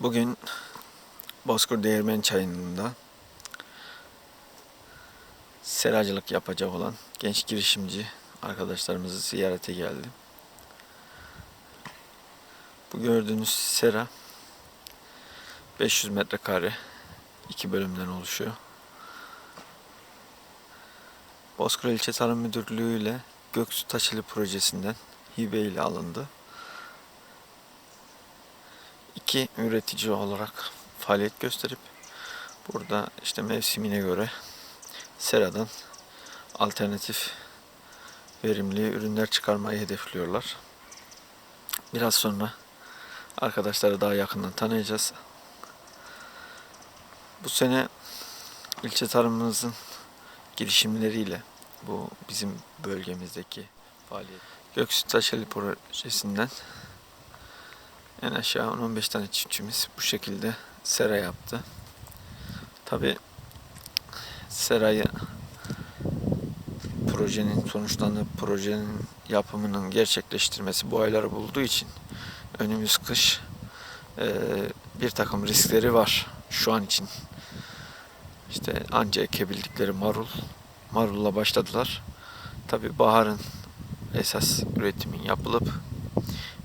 Bugün Bozkır Değirmen Çayı'nda seracılık yapacak olan genç girişimci arkadaşlarımızı ziyarete geldim. Bu gördüğünüz sera 500 metrekare iki bölümden oluşuyor. Bozkır İlçe Tarım Müdürlüğü ile Göksu Taşeli projesinden hibe ile alındı. İki üretici olarak faaliyet gösterip burada işte mevsimine göre seradan alternatif verimli ürünler çıkarmayı hedefliyorlar. Biraz sonra arkadaşları daha yakından tanıyacağız. Bu sene ilçe tarımımızın girişimleriyle bu bizim bölgemizdeki faaliyet Göksu Taşeli projesinden en aşağı 10-15 tane çiftçimiz bu şekilde sera yaptı. Tabi serayı projenin sonuçlanıp projenin yapımının gerçekleştirmesi bu ayları bulduğu için önümüz kış eee, bir takım riskleri var şu an için. İşte anca ekebildikleri marul, marulla başladılar. Tabi baharın esas üretimin yapılıp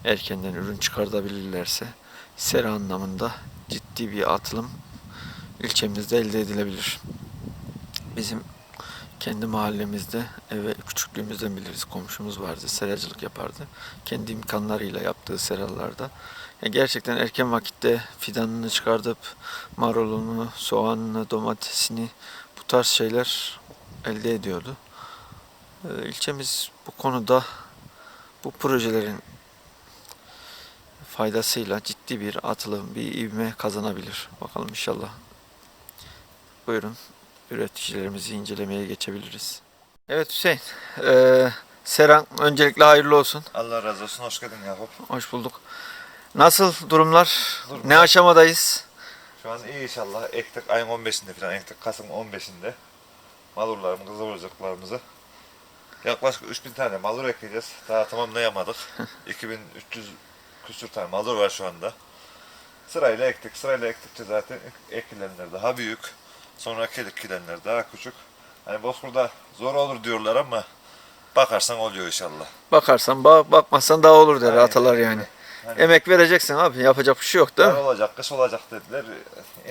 erkenden ürün çıkartabilirlerse sera anlamında ciddi bir atılım ilçemizde elde edilebilir. Bizim kendi mahallemizde eve küçüklüğümüzden biliriz komşumuz vardı seracılık yapardı. Kendi imkanlarıyla yaptığı seralarda gerçekten erken vakitte fidanını çıkartıp marulunu, soğanını, domatesini bu tarz şeyler elde ediyordu. Ee, İlçemiz bu konuda bu projelerin faydasıyla ciddi bir atılım, bir ivme kazanabilir. Bakalım inşallah. Buyurun üreticilerimizi incelemeye geçebiliriz. Evet Hüseyin, eee Seran öncelikle hayırlı olsun. Allah razı olsun. Hoş geldin Yakup. Hoş bulduk. Nasıl durumlar? Durumlar. Ne aşamadayız? Şu an iyi inşallah. Ektik ayın 15'inde falan. Ektik Kasım 15'inde. Malurlarımı, kızılcıklarımızı. Yaklaşık 3000 tane malur ekeceğiz. Daha tamamlayamadık. 2300 küsür tane malur var şu anda. Sırayla ektik. Sırayla ektikçe zaten ekilenler daha büyük. Sonra ekilenler daha küçük. Hani Bozkur'da zor olur diyorlar ama bakarsan oluyor inşallah. Bakarsan bak, bakmazsan daha olur der Aynen. atalar yani. Hani Emek vereceksin abi yapacak bir şey yok mi? olacak, kış olacak dediler.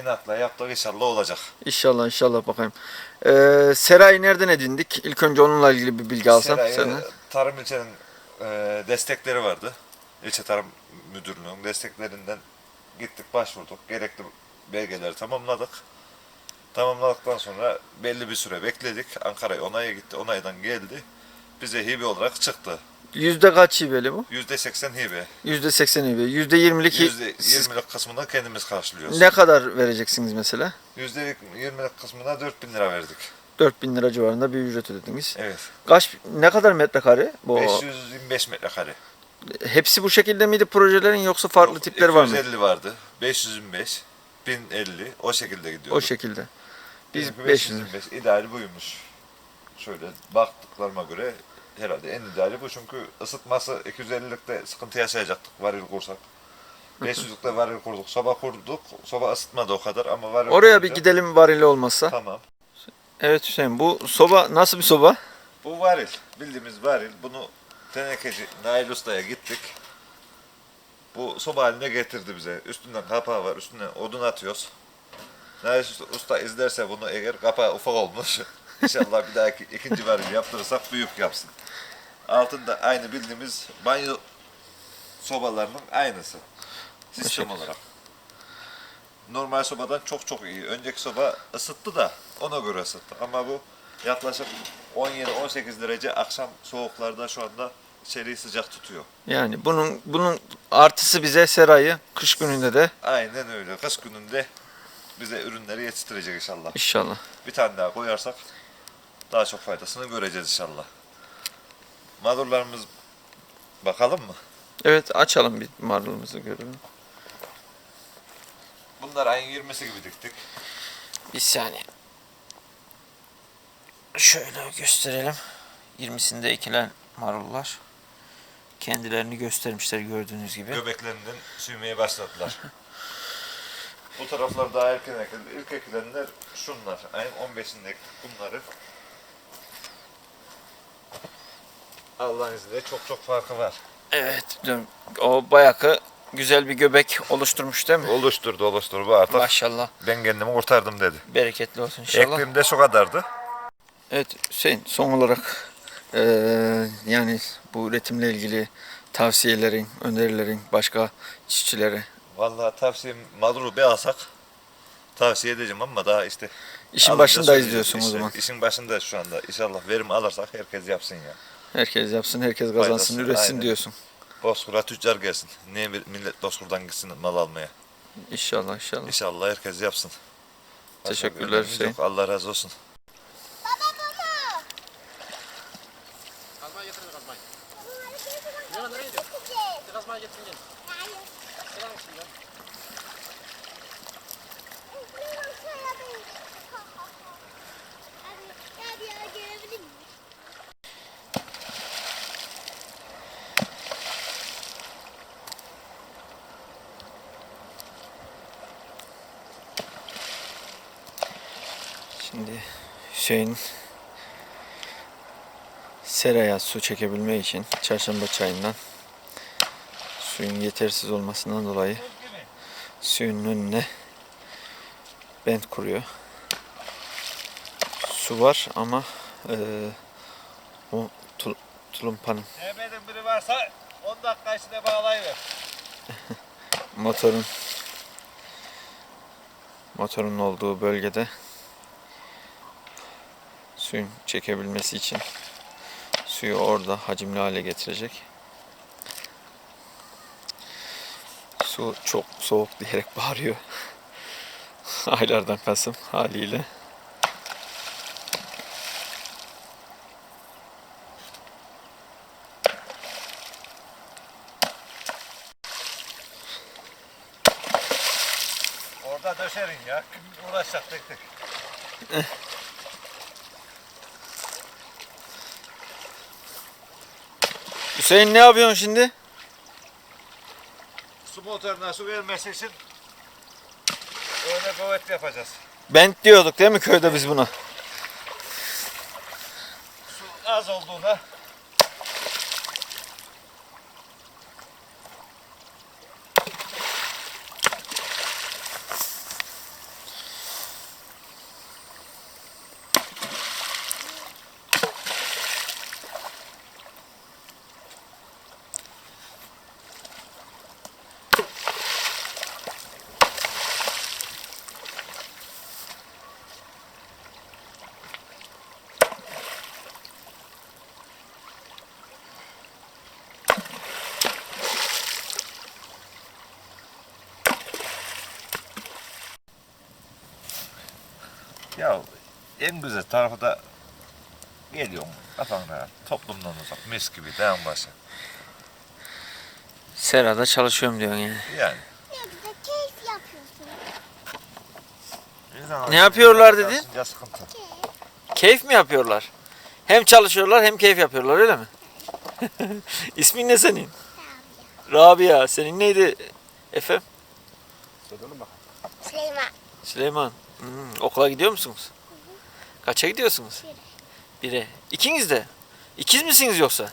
İnatla yaptık inşallah olacak. İnşallah inşallah bakayım. Eee Serayı nereden edindik? İlk önce onunla ilgili bir bilgi alsam Serayı. Tarım ilçenin e, destekleri vardı. İlçe Tarım Müdürlüğü'nün desteklerinden gittik başvurduk. Gerekli belgeleri tamamladık. Tamamladıktan sonra belli bir süre bekledik. Ankara'ya onaya gitti. Onaydan geldi. Bize hibe olarak çıktı. Yüzde kaç hibeli bu? %80 hibe. Yüzde seksen hibe. Yüzde yirmilik siz %20'lik kısmını kendimiz karşılıyoruz. ne kadar vereceksiniz mesela? %20'lik kısmına 4000 lira verdik. 4000 lira civarında bir ücret ödediniz. Evet. Kaç ne kadar metrekare bu? 525 metrekare. Hepsi bu şekilde miydi projelerin yoksa farklı Yok, tipler var mı? 250 vardı. 525, 1050 o şekilde gidiyor. O şekilde. Biz Benimki 500. 525 ideali buymuş. Şöyle baktıklarıma göre herhalde en ideali bu çünkü ısıtması 250'likte sıkıntı yaşayacaktık varil kursak. 500'lükte varil kurduk, soba kurduk. Soba ısıtmadı o kadar ama varil Oraya bir kurunca- gidelim varili olmazsa. Tamam. Evet Hüseyin bu soba nasıl bir soba? Bu varil. Bildiğimiz varil. Bunu tenekeci Nail Usta'ya gittik. Bu soba haline getirdi bize. Üstünden kapağı var. Üstüne odun atıyoruz. Nail Usta, izlerse bunu eğer kapağı ufak olmuş. İnşallah bir dahaki ikinci varil yaptırırsak büyük yapsın. Altında aynı bildiğimiz banyo sobalarının aynısı. Sistem olarak. Normal sobadan çok çok iyi. Önceki soba ısıttı da ona göre ısıttı. Ama bu yaklaşık 17-18 derece akşam soğuklarda şu anda içeriği sıcak tutuyor. Yani bunun bunun artısı bize serayı kış gününde de Aynen öyle. Kış gününde bize ürünleri yetiştirecek inşallah. inşallah. Bir tane daha koyarsak daha çok faydasını göreceğiz inşallah. Madurlarımız bakalım mı? Evet açalım bir marulumuzu görelim. Bunlar ayın 20'si gibi diktik. Bir saniye. Şöyle gösterelim. 20'sinde ekilen marullar. Kendilerini göstermişler gördüğünüz gibi. Göbeklerinden süymeye başladılar. Bu taraflar daha erken ekildi. İlk ekilenler şunlar. Ayın 15'inde ektik bunları. Allah'ın izniyle çok çok farkı var. Evet. O bayağı güzel bir göbek oluşturmuş değil mi? Oluşturdu oluşturdu artık. Maşallah. Ben kendimi kurtardım dedi. Bereketli olsun inşallah. Ektiğim de şu kadardı. Evet Hüseyin son olarak eee, yani bu üretimle ilgili tavsiyelerin, önerilerin başka çiftçilere Vallahi tavsiyem maduru bir alsak tavsiye edeceğim ama daha işte işin alınca başındayız diyorsun o zaman. İşin başında şu anda. İnşallah verim alırsak herkes yapsın ya. Herkes yapsın, herkes kazansın, Faydası, üretsin aynen. diyorsun. Bozkır'a tüccar gelsin. Niye bir millet Bozkır'dan gitsin mal almaya? İnşallah inşallah. İnşallah herkes yapsın. Başka Teşekkürler Hüseyin. yok. Allah razı olsun. Kazmayı getirin kazmayı. Nereye nereye gidiyor? Bir kazmayı getirin gelin. Selam olsun ya. Şimdi Hüseyin seraya su çekebilmek için çarşamba çayından suyun yetersiz olmasından dolayı suyun önüne bent kuruyor. Su var ama eee o tul- tulumpanın Sevmediğin biri varsa 10 dakika içinde bağlayıver. motorun motorun olduğu bölgede suyun çekebilmesi için suyu orada hacimli hale getirecek. Su çok soğuk diyerek bağırıyor. Aylardan Kasım haliyle. Orada döşerin ya. Kim uğraşacak tek tek. Hüseyin ne yapıyorsun şimdi? Su motoruna su vermesi için öyle kuvvet yapacağız. Bent diyorduk değil mi köyde biz buna? Su az olduğunda Ya en güzel tarafı da geliyorsun kafan rahat. Toplumdan uzak mis gibi dağın başı. Serada çalışıyorum diyorsun yani. Yani. keyif yapıyorsun. insan Ne yapıyorlar dedin? çalışınca sıkıntı. Keyif mi yapıyorlar? Hem çalışıyorlar hem keyif yapıyorlar öyle mi? İsmin ne senin? Rabia. Senin neydi efem? Süleyman. Süleyman. Hmm, okula gidiyor musunuz? Kaça gidiyorsunuz? Bire. İkiniz de. İkiz misiniz yoksa?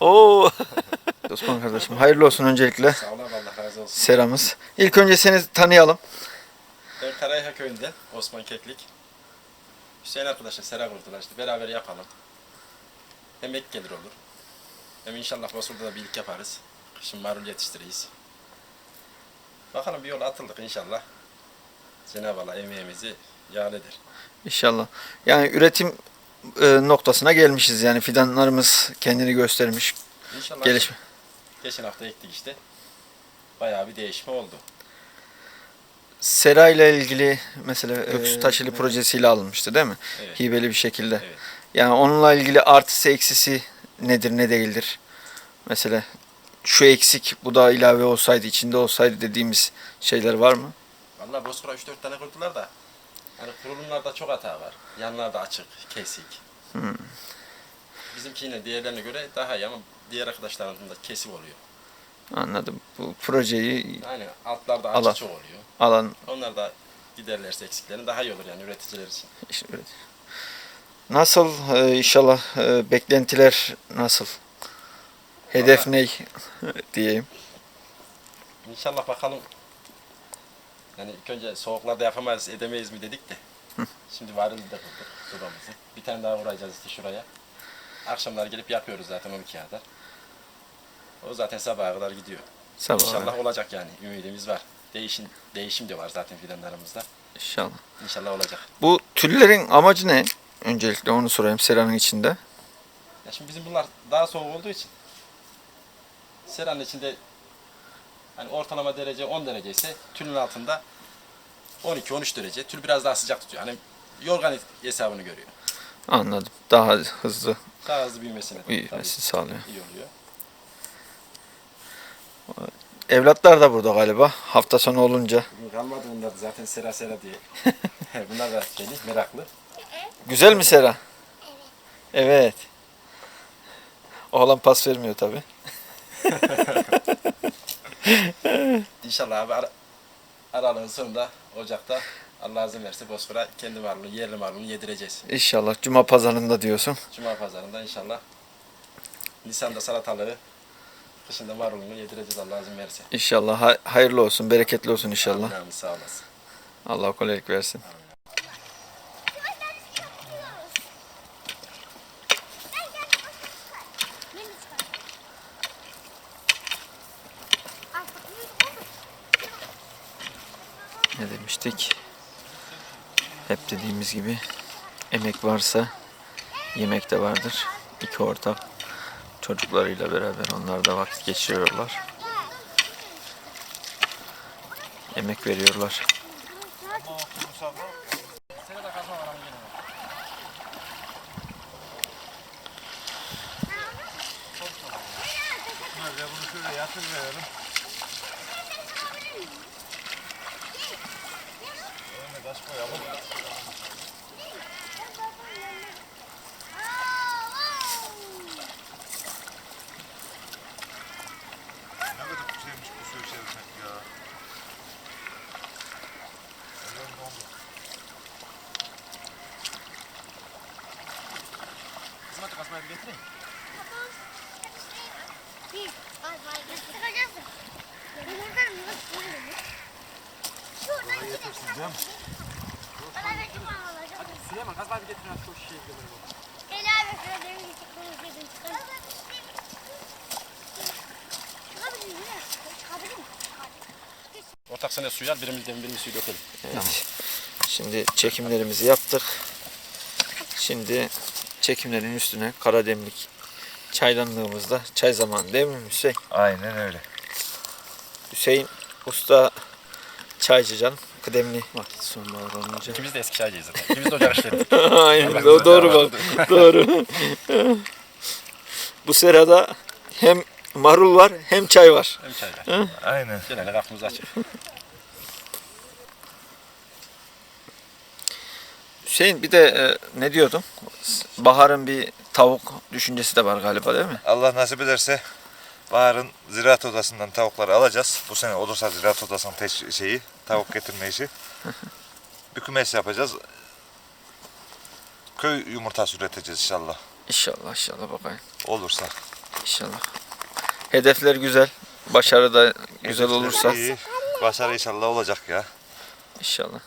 Oo. Osman kardeşim hayırlı olsun öncelikle. Sağ olun Allah razı olsun. Seramız. İlk önce seni tanıyalım. Ben Karayha köyünden Osman Keklik. Hüseyin arkadaşla Sera kurdular işte beraber yapalım. Hem ek gelir olur. Hem inşallah Bosur'da da birlik yaparız. Kışın marul yetiştiririz. Bakalım bir yola atıldık inşallah. Cenab-ı Allah emeğimizi yâr eder. İnşallah. Yani üretim e, noktasına gelmişiz yani fidanlarımız kendini göstermiş. İnşallah Gelişme. geçen hafta ektik işte. Bayağı bir değişme oldu. Sera ile ilgili mesela Ee, Öksü Taşeli projesiyle alınmıştı değil mi? Evet. Hibeli bir şekilde. Evet. Yani onunla ilgili artısı eksisi nedir ne değildir? Mesela şu eksik bu da ilave olsaydı içinde olsaydı dediğimiz şeyler var mı? Vallahi Bozkır'a 3-4 tane kurdular da hani kurulumlarda çok hata var. Yanlarda açık, kesik. Bizimki yine diğerlerine göre daha iyi ama diğer arkadaşlarımızın da kesik oluyor. Anladım. Bu projeyi Yani altlarda açık çok oluyor. alan Onlar da giderlerse eksiklerini daha iyi olur yani üreticiler için. işte. Nasıl e, inşallah e, beklentiler nasıl? Hedef ne diyeyim. İnşallah bakalım. Yani ilk önce soğuklarda yapamayız, edemeyiz mi dedik de. Şimdi de kurduk sobamızı. Bir tane daha vuracağız işte şuraya. Akşamlar gelip yapıyoruz zaten 12'ye kadar. O zaten sabaha kadar gidiyor. Sabah. İnşallah olacak yani. Ümidimiz var. Değişim, değişim de var zaten fidanlarımızda. İnşallah. İnşallah olacak. Bu tüllerin amacı ne? Öncelikle onu sorayım seranın içinde. Ya şimdi bizim bunlar daha soğuk olduğu için seranın içinde hani ortalama derece 10 derece ise tülün altında 12-13 derece. Tül biraz daha sıcak tutuyor. Hani yorgan hesabını görüyor. Anladım. Daha hızlı Daha hızlı büyümesini büyümesi sağlıyor. iyi oluyor. Evlatlar da burada galiba. Hafta sonu olunca. Kalmadı bunlar zaten sera sera diye. bunlar da şeyli, meraklı. Güzel mi Sera? Evet. Oğlan pas vermiyor tabi. İnşallah abi ara, aralığın sonunda Ocak'ta Allah izin verirse Bozkır'a kendi marulunu, yerli marulunu yedireceğiz. İnşallah Cuma pazarında diyorsun. Cuma pazarında inşallah Nisan'da salatalığı, kışında marulunu yedireceğiz Allah izin verirse. İnşallah ha- hayırlı olsun, bereketli olsun inşallah. Amin, amin, sağ olasın. Allah kolaylık versin. Ne demiştik? Hep dediğimiz gibi emek varsa yemek de vardır. İki ortak çocuklarıyla beraber onlar da vakit geçiriyorlar. Emek veriyorlar. Şöyle yatır verelim. Taş koyalım. Ne kadar güzelmiş bu söğüş çevirmek ya. Ellerim dondu. Kızım hadi kazmayı getireyim. Şuradan gidelim. Bana mağaları. Süleyman kazmayı getirin hadi şu şişeyi. Helal ve şuradan çıkmamız lazım. Çıkabilir mi? Çıkabilir mi? Ortak sene suyu al, birimizden birimiz suyu dökelim. Evet. Şimdi çekimlerimizi yaptık. Şimdi çekimlerin üstüne kara demlik çaydanlığımızda çay zamanı değil mi Hüseyin? Aynen öyle. Hüseyin Usta çaycı canım. Kıdemli vakit sonbahar olunca. İkimiz de eski çaycıyız zaten. İkimiz de ocak işleri. Aynen o doğru bak. doğru. Bu serada hem marul var hem çay var. Hem çaylar. Aynen. Genelde kapımız açık. Hüseyin bir de e, ne diyordum? Bahar'ın bir tavuk düşüncesi de var galiba değil mi? Allah nasip ederse Bahar'ın ziraat odasından tavukları alacağız. Bu sene olursa ziraat odasının teş- şeyi, tavuk getirme işi. Bir kümes yapacağız. Köy yumurtası üreteceğiz inşallah. İnşallah inşallah bakayım. Olursa. İnşallah. Hedefler güzel. Başarı da güzel olursa İyi. Başarı inşallah olacak ya. inşallah.